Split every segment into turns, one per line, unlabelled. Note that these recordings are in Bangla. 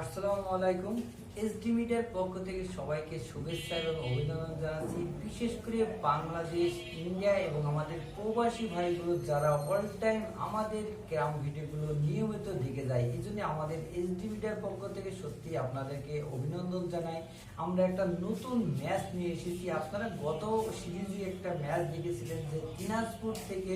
আসসালামু আলাইকুম। এসডি মিডিয়ার পক্ষ থেকে সবাইকে শুভেচ্ছা এবং অভিনন্দন জানাচ্ছি। বিশেষ করে বাংলাদেশ, ইন্ডিয়া এবং আমাদের প্রবাসী ভাইগুলো যারা অল টাইম আমাদের ক্যাম ভিডিওগুলো নিয়মিত দেখে যায়, এই জন্য আমাদের এসডি মিডিয়ার পক্ষ থেকে সত্যি আপনাদেরকে অভিনন্দন জানাই। আমরা একটা নতুন ম্যাচ নিয়ে এসেছি। আপনারা গত সিরিজে একটা ম্যাচ দেখেছিলেন যে দিনাজপুর থেকে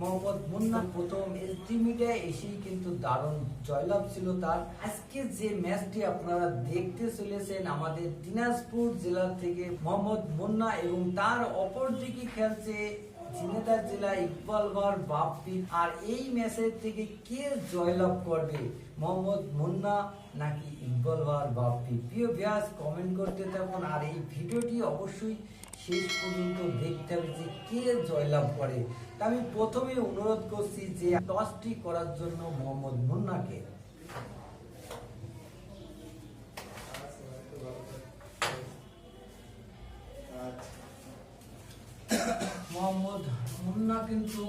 মোহাম্মদ মুন্না প্রথম এসডি মিডিয়ায় এসেই কিন্তু দারুণ জয়লাভ ছিল তার। আজকে যে ম্যাচটি আপনারা দেখতে চলেছেন, আমাদের দিনাজপুর জেলা থেকে মোহাম্মদ মুন্না এবং তার অপর দিকে খেলছে? ঝিনেদা জেলা ইকবাল ভার বাপ্পি। আর এই ম্যাচের থেকে কে জয়লাভ করবে? মোহাম্মদ মুন্না নাকি ইকবাল ভার বাপ্পি? প্রিয় ব্যাস কমেন্ট করতে থাকুন। আর এই ভিডিওটি অবশ্যই শেষ পর্যন্ত দেখতে হবে যে কে জয়লাভ করে। তা আমি প্রথমে অনুরোধ করছি যে টসটি করার জন্য মোহাম্মদ মুন্নাকে। মোহাম্মদ মুন্না কিন্তু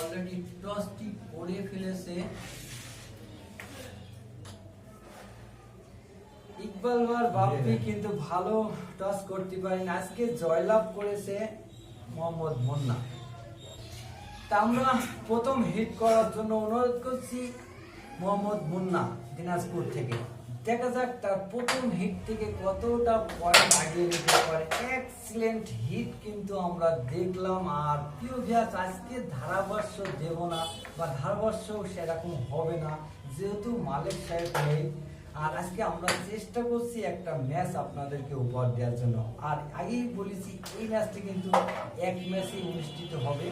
অলরেডি টসটি করে ফেলেছে। বাপ্পি কিন্তু ভালো টস করতে পারেন। আজকে জয়লাভ করেছে মোহাম্মদ তা আমরা প্রথম হিট করার জন্য অনুরোধ করছি মোহাম্মদ মুন্না দিনাজপুর থেকে। দেখা যাক তার প্রথম হিট থেকে কতটা পয়েন্ট আগিয়ে নিতে পারে। এক্সিলেন্ট হিট কিন্তু আমরা দেখলাম। আর প্রিয় ভিয়াস আজকে ধারাভাষ্য দেব না বা ধারাভাষ্য সেরকম হবে না। যেহেতু মালিক সাহেব আর আজকে আমরা চেষ্টা করছি একটা ম্যাচ আপনাদেরকে উপহার দেওয়ার জন্য। আর আগেই বলেছি, এই ম্যাচটি কিন্তু এক ম্যাচে অনুষ্ঠিত হবে।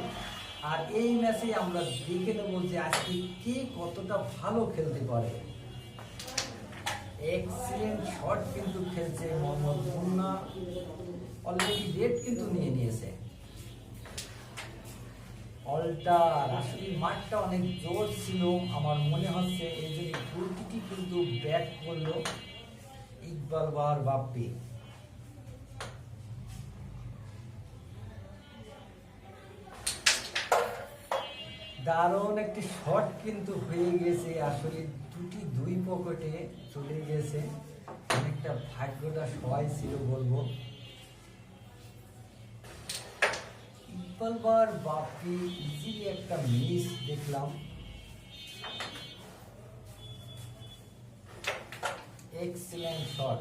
আর এই ম্যাচে আমরা দেখে নেব যে আজকে কে কতটা ভালো খেলতে পারে। এক্সিলেন্ট শট কিন্তু খেলছে মোহাম্মদ মুন্না। অলরেডি রেড কিন্তু নিয়ে নিয়েছে। অল্টার আসলে মাঠটা অনেক জোর ছিল। আমার মনে হচ্ছে এই জন্য প্রতিটি কিন্তু ব্যাট করল, ইকবাল বার বাপ্পি। দারুণ একটি শট কিন্তু হয়ে গেছে। আসলে দুটি দুই পকেটে চলে গেছে। অনেকটা ভাগ্যটা সবাই ছিল বলব। ইকবাল বার বাপি ইজিলি একটা মিস দেখলাম। এক্সিলেন্ট শট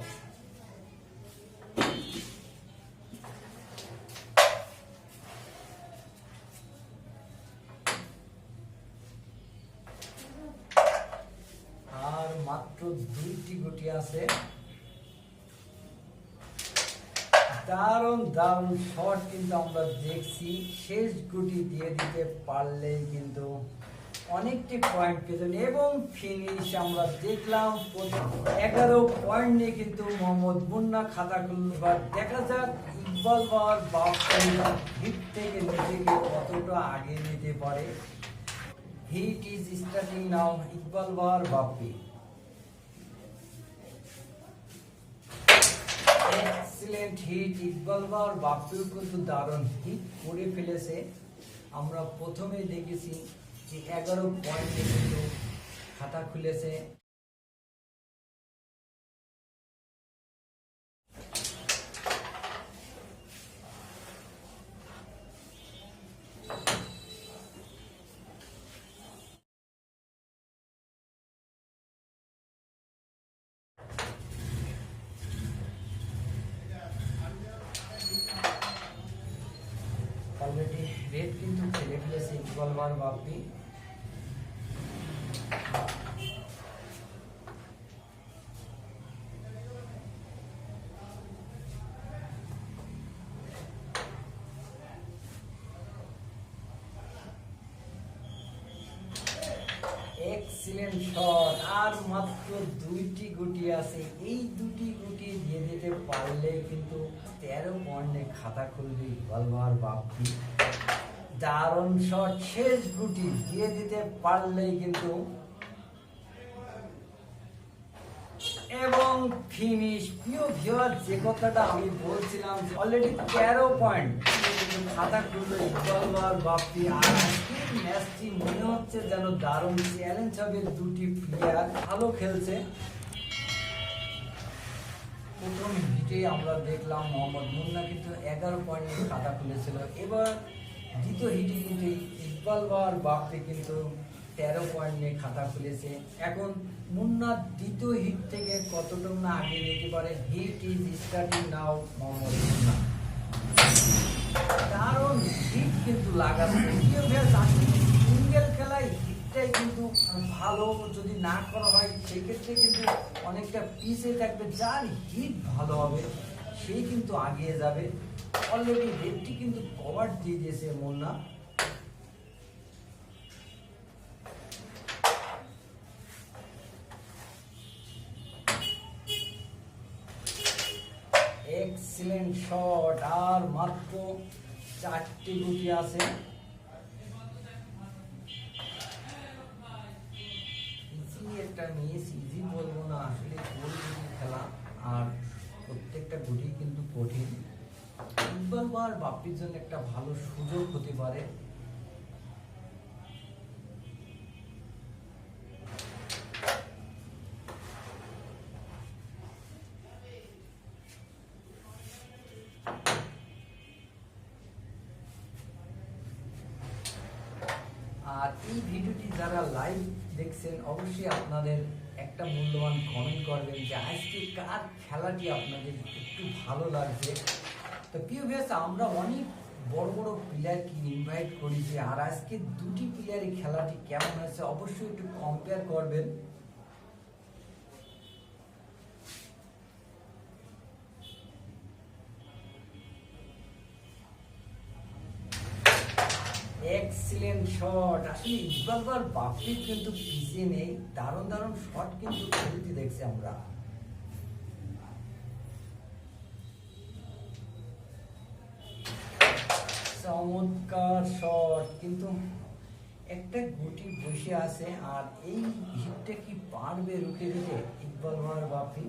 আর মাত্র দুইটি গুটি আছে। দারুণ দারুণ শট কিন্তু আমরা দেখছি। শেষ গুটি দিয়ে দিতে পারলেই কিন্তু অনেকটি পয়েন্ট পেতেন এবং ফিনিশ আমরা দেখলাম। এগারো পয়েন্ট নিয়ে কিন্তু মোহাম্মদ মুন্না খাতা বা দেখা যাক ইকবাল বার বাপ হিট থেকে নিজেকে কতটা আগে নিতে পারে। Hit is starting now Iqbal Bar Bappi excellent hit Iqbal Bar বাপ্পিও কিন্তু দারুণ হিট করে ফেলেছে। আমরা প্রথমে দেখেছি যে এগারো পয়েন্টে কিন্তু খাতা খুলেছে। ফেলেছে ইকবাল বার বাপ্পি এক্সিলেন্ট শট আর মাত্র দুইটি গুটি আছে। এই দুটি গুটি দিয়ে দিতে পারলে কিন্তু তেরো পয়েন্টে খাতা খুলবে, বলবার বাপ্পি শেষ গুটি দিয়ে দিতে পারলেই কিন্তু এবং ফিনিশ প্রিয় যে কথাটা আমি বলছিলাম অলরেডি তেরো পয়েন্ট খাতা খুললো ইকবাল আর ম্যাচটি মনে হচ্ছে যেন দারুণ চ্যালেঞ্জ হবে দুটি প্লেয়ার ভালো খেলছে। প্রথম হিটে আমরা দেখলাম মোহাম্মদ মুন্না কিন্তু এগারো পয়েন্ট খাতা খুলেছিল। এবার দ্বিতীয় হিটে কিন্তু ইকবাল বার বাপে কিন্তু তেরো পয়েন্ট নিয়ে খাতা খুলেছে। এখন মুন্না দ্বিতীয় হিট থেকে কতটুকু না আগে নিতে পারে? Hit is starting now, Mohammad Munna. দারুণ হিট কিন্তু লাগাচ্ছে। সিঙ্গেল খেলায় হিটটাই কিন্তু ভালো। যদি না করা হয়, সেক্ষেত্রে কিন্তু অনেকটা পিছে থাকবে। যার হিট ভালো হবে সেই কিন্তু আগিয়ে যাবে। অলরেডি রেডটি কিন্তু কভার দিয়ে দিয়েছে মুন্না এক্সিলেন্ট শট আর মাত্র চারটি গুটি আছে। একটা মিস ইজি বলব না আসলে কঠিন খেলা আর প্রত্যেকটা গুটি কিন্তু কঠিন বার বাপ্পির জন্য একটা ভালো সুযোগ হতে পারে। আর এই ভিডিওটি যারা লাইভ দেখছেন, অবশ্যই আপনাদের একটা মূল্যবান কমেন্ট করবেন যে আজকে কার খেলাটি আপনাদের একটু ভালো লাগছে। তো প্রিয় ভিউয়ার্স আমরা অনেক বড় বড় প্লেয়ারকে ইনভাইট করেছি আর আজকে দুটি প্লেয়ারের খেলাটি কেমন হয়েছে? অবশ্যই একটু কম্পেয়ার করবেন। এক্সিলেন্ট শট আসলে ইকবালবার বাপি কিন্তু পিছিয়ে নেই, দারুণ দারুণ শট কিন্তু খেলতে দেখছি আমরা। চমৎকার শট কিন্তু একটা গুটি বসে আছে আর এই হিটটা কি পারবে রুখে দিতে ইকবাল মার বাপি।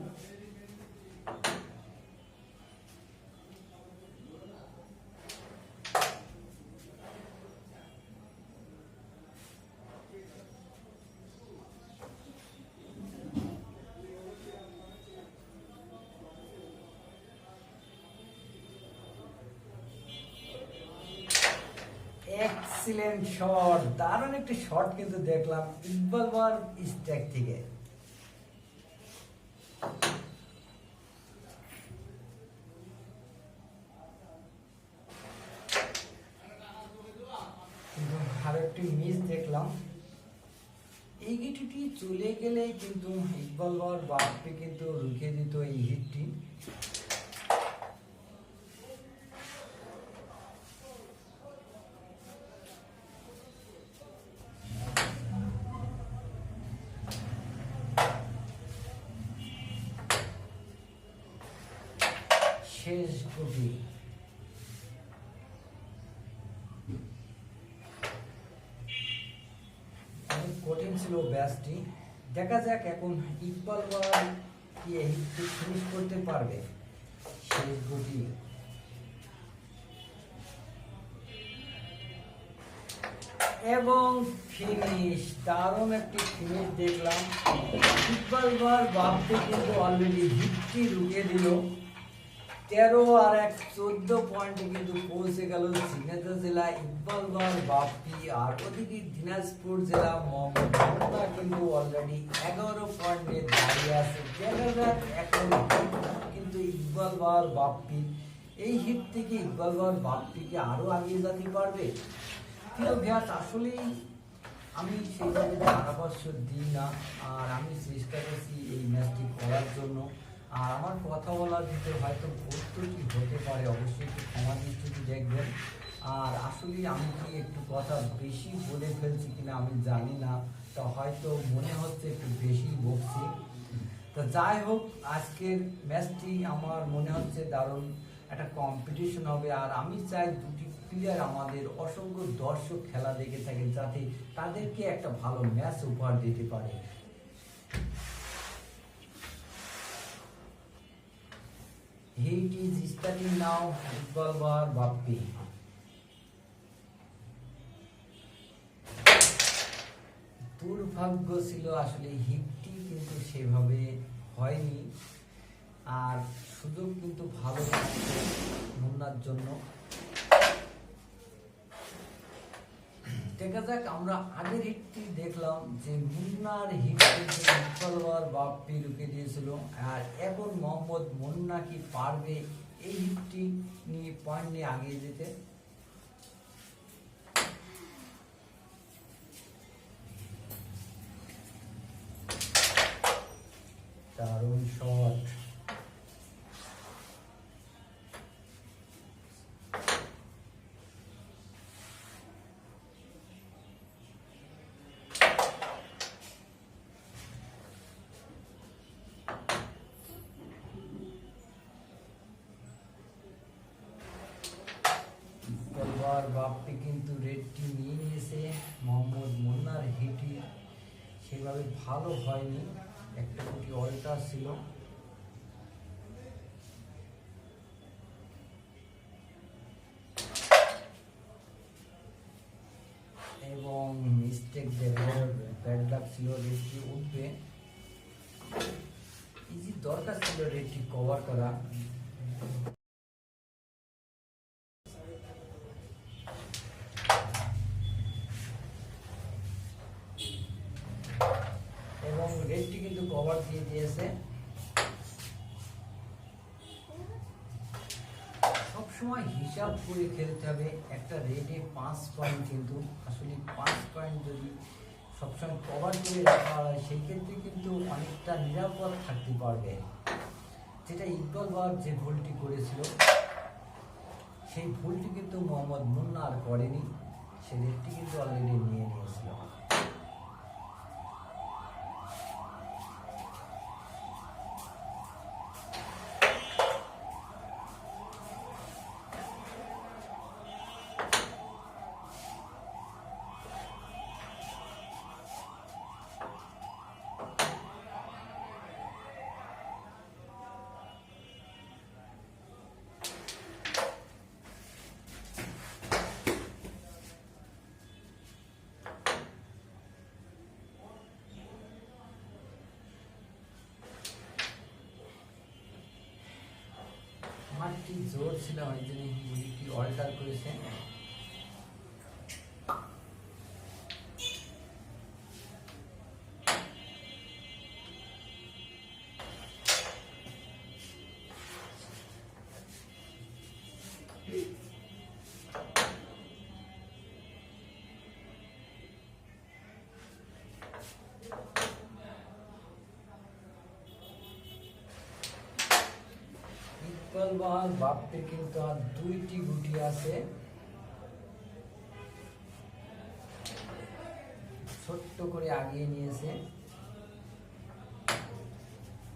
এক্সিলেন্ট শট দারুণ একটি শট কিন্তু দেখলাম ইকবাল বার স্ট্যাক থেকে মিস দেখলাম। এই চলে গেলে কিন্তু ইকবাল বার বাপকে কিন্তু রুখে দিত এই হিটটি অনেক কঠিন ছিল ব্যাচটি দেখা যাক এখন ইকবাল করতে পারবে। শেষ গুটি এবং ফিনিশ দারুণ একটি ফিনিশ দেখলাম। ইকবাল বার বাপতে কিন্তু অলরেডি হিটটি রুখে দিল। তেরো আর এক, চোদ্দ পয়েন্টে কিন্তু পৌঁছে গেল ঝিনাইদহ জেলা ইকবাল বার বাপ্পি আর ওদিকে দিনাজপুর জেলা মোহাম্মদ কিন্তু অলরেডি এগারো পয়েন্টে দাঁড়িয়ে আছে। দেখা যাক এখন কিন্তু ইকবাল বার বাপ্পি, এই হিট থেকে ইকবাল বার বাপ্পিকে আরও আগিয়ে যেতে পারবে? প্রিয় ভিয়াস আসলেই আমি সেইভাবে ধারাভাষ্য দিই না, আর আমি চেষ্টা করছি এই ম্যাচটি করার জন্য। আর আমার কথা বলার ভিতরে হয়তো ভুল ত্রুটি হতে পারে, অবশ্যই একটু ক্ষমা দৃষ্টিতে দেখবেন। আর আসলে আমি কি একটু কথা বেশি বলে ফেলছি কিনা আমি জানি না, তো হয়তো মনে হচ্ছে একটু বেশি বকছি। তো যাই হোক, আজকের ম্যাচটি আমার মনে হচ্ছে দারুণ একটা কম্পিটিশন হবে। আর আমি চাই দুটি প্লেয়ার আমাদের অসংখ্য দর্শক খেলা দেখে থাকে যাতে তাদেরকে একটা ভালো ম্যাচ উপহার দিতে পারে। Heat is studying now. Iqbal Bar Bappi. দুর্ভাগ্য ছিল আসলে হিটটি কিন্তু সেভাবে হয়নি আর সুযোগ কিন্তু ভালো মুন্নার জন্য দেখা যাক, আমরা আগের হিটটি দেখলাম যে মুন্নার হিটকে ইকবালবার বাপ্পি রুখে দিয়েছিল। আর এখন মোহাম্মদ মুন্না কি পারবে এই হিটটি নিয়ে পয়েন্ট নিয়ে আগিয়ে যেতে? দারুণ শট তলবার বাপ্পি কিন্তু রেডটি নিয়ে নিয়েছে। মোহাম্মদ মুন্নার হিটি সেভাবে ভালো হয়নি। একটা কোটি অল্টার ছিল। এবং মিস্টেক ব্যাড ছিল রেডটি উঠবে। দরকার ছিল রেডটি কভার করা এবং রেডটি কিন্তু কভার দিয়ে দিয়েছে সবসময় হিসাব করে খেলতে হবে। একটা রেডে পাঁচ পয়েন্ট কিন্তু আসলে পাঁচ পয়েন্ট যদি সবসময় কভার করে রাখা হয়, সেই ক্ষেত্রে কিন্তু অনেকটা নিরাপদ থাকতে পারবে। যেটা ইকবাল বার যে ভুলটি করেছিল, সেই ভুলটি কিন্তু মোহাম্মদ মুন্না আর করেনি। সে রেডটি কিন্তু অলরেডি নিয়ে নিয়েছিল। মাঠটি জোর ছিল ওই জন্য গুলিটি অল্টার করেছে ইকবাল বাহার বাপ্পে কিন্তু আর দুইটি গুটি আছে। ছোট্ট করে আগিয়ে নিয়েছে।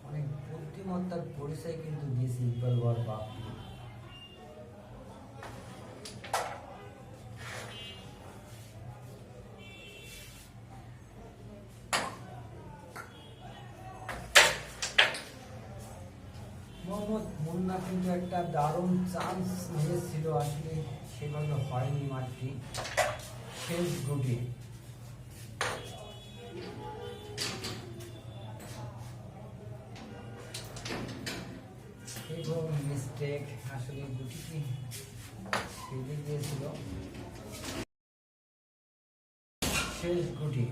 অনেক বুদ্ধিমত্তার পরিচয় কিন্তু দিয়েছে ইকবাল বাহার মোহাম্মদ মুন্না কিন্তু একটা দারুণ চান্স নিয়েছিল। আসলে সেভাবে হয়নি মাঠটি। শেষ দিয়েছিল। শেষ গুটি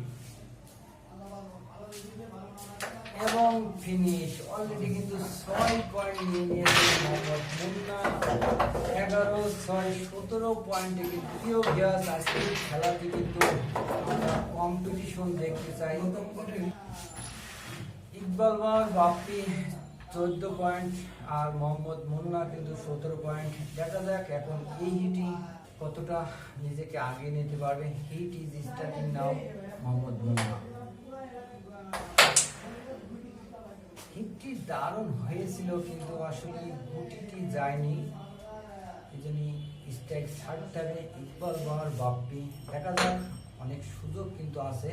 এবং ফিনিশ ইকবাল বাপ্পি চোদ্দ পয়েন্ট আর মোহাম্মদ মুন্না কিন্তু সতেরো পয়েন্ট দেখা যাক এখন এই হিটি কতটা নিজেকে আগিয়ে নিতে পারবে। Hit is starting now Mohammad Munna. হিটটি দারুণ হয়েছিল, কিন্তু আসলে গুটিটি যায়নি। এই জন্য স্ট্রাইক হবে ইকবাল বাহার বাপ্পি, দেখা যাক, অনেক সুযোগ কিন্তু আছে।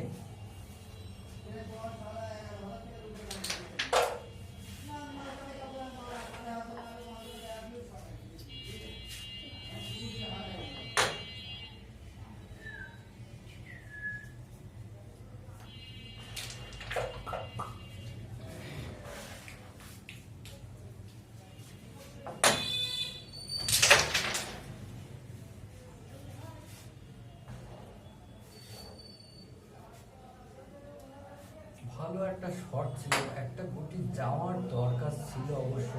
ভালো একটা শট ছিল, একটা গুটি যাওয়ার দরকার ছিল অবশ্য।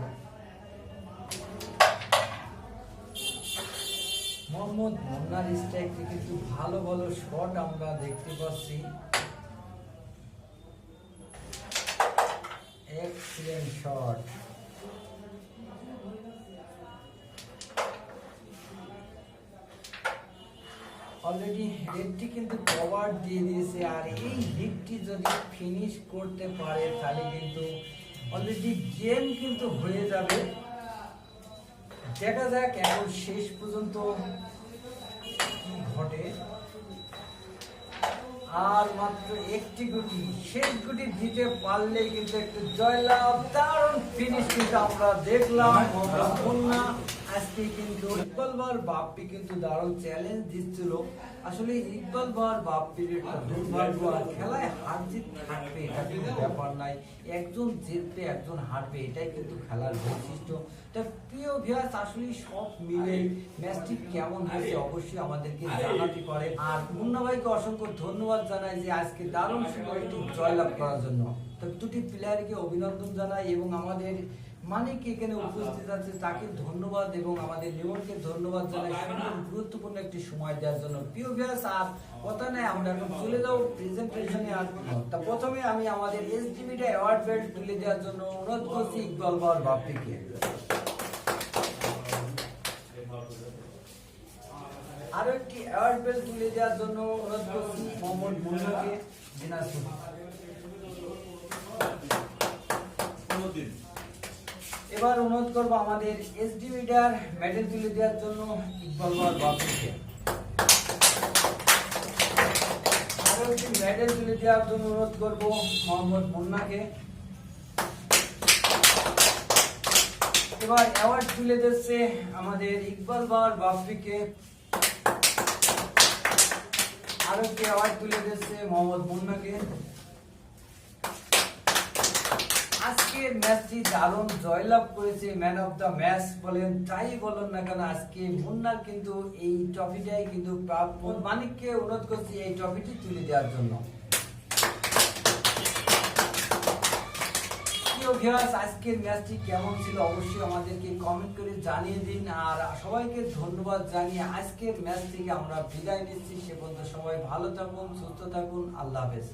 মোহাম্মদ মুন্নার স্ট্রাইকে কিন্তু ভালো ভালো শট আমরা দেখতে পাচ্ছি। এক্সিলেন্ট শট অলরেডি রেডটি কিন্তু কভার দিয়ে দিয়েছে, আর এই হিটটি যদি ফিনিশ করতে পারে, তাহলে কিন্তু অলরেডি গেম কিন্তু হয়ে যাবে। দেখা যাক এখন শেষ পর্যন্ত কি ঘটে। আর মাত্র একটি গুটি শেষ গুটি দিতে পারলে কিন্তু একটু জয়লাভ, দারুণ ফিনিশ কিন্তু আমরা দেখলাম আজকে কিন্তু ইকবাল বার বাপ্পি কিন্তু দারুণ চ্যালেঞ্জ দিচ্ছিল। আসলে ইকবাল বার বাপ্পির একটা দুর্ভাগ্য আর খেলায় হার জিত থাকবে, এটা কিন্তু ব্যাপার নাই। একজন জিতবে, একজন হারবে, এটাই কিন্তু খেলার বৈশিষ্ট্য। তা প্রিয় ভিয়াস আসলে সব মিলে ম্যাচটি কেমন হয়েছে অবশ্যই আমাদেরকে জানাতে পারে। আর মুন্না ভাইকে অসংখ্য ধন্যবাদ জানাই যে আজকে দারুণ সময় একটু জয়লাভ করার জন্য। তো দুটি প্লেয়ারকে অভিনন্দন জানাই এবং আমাদের মানিক এখানে উপস্থিত আছে তাকে ধন্যবাদ এবং আমাদের লিমনকে ধন্যবাদ জানাই। গুরুত্বপূর্ণ একটি সময় দেওয়ার জন্য। প্রিয় ভিউয়ার্স আর কথা নেই আমরা এখন চলে যাব প্রেজেন্টেশনে আর তা প্রথমে আমি আমাদের এসডিবিটা অ্যাওয়ার্ড বেল্ট তুলে দেওয়ার জন্য অনুরোধ করছি ইকবাল বাবার বাপ্পিকে আরও একটি অ্যাওয়ার্ড বেল্ট তুলে দেওয়ার জন্য অনুরোধ করছি মোহাম্মদ মুন্নাকে দিনাজপুর। এবার অনুরোধ করব আমাদের এসডি মিডিয়ার মেডেল তুলে দেওয়ার জন্য ইকবাল বাবার বাপুকে। আরও একটি মেডেল তুলে দেওয়ার জন্য অনুরোধ করব মোহাম্মদ মুন্নাকে। এবার অ্যাওয়ার্ড তুলে দিচ্ছে আমাদের ইকবাল বাবার বাপ্পিকে আরও একটি অ্যাওয়ার্ড তুলে দিচ্ছে মোহাম্মদ মুন্নাকে। আজকের দারুণ জয়লাভ করেছে ম্যান অফ দ্য ম্যাচ বলেন, তাই বলেন না কেন আজকে মুন্নার কিন্তু এই ট্রফিটাই কিন্তু মানিককে অনুরোধ করছি এই ট্রফিটি তুলে দেওয়ার জন্য। আজকের ম্যাচটি কেমন ছিল অবশ্যই আমাদেরকে কমেন্ট করে জানিয়ে দিন। আর সবাইকে ধন্যবাদ জানিয়ে আজকের ম্যাচ থেকে আমরা বিদায় নিচ্ছি। সে পর্যন্ত সবাই ভালো থাকুন, সুস্থ থাকুন। আল্লাহ হাফেজ।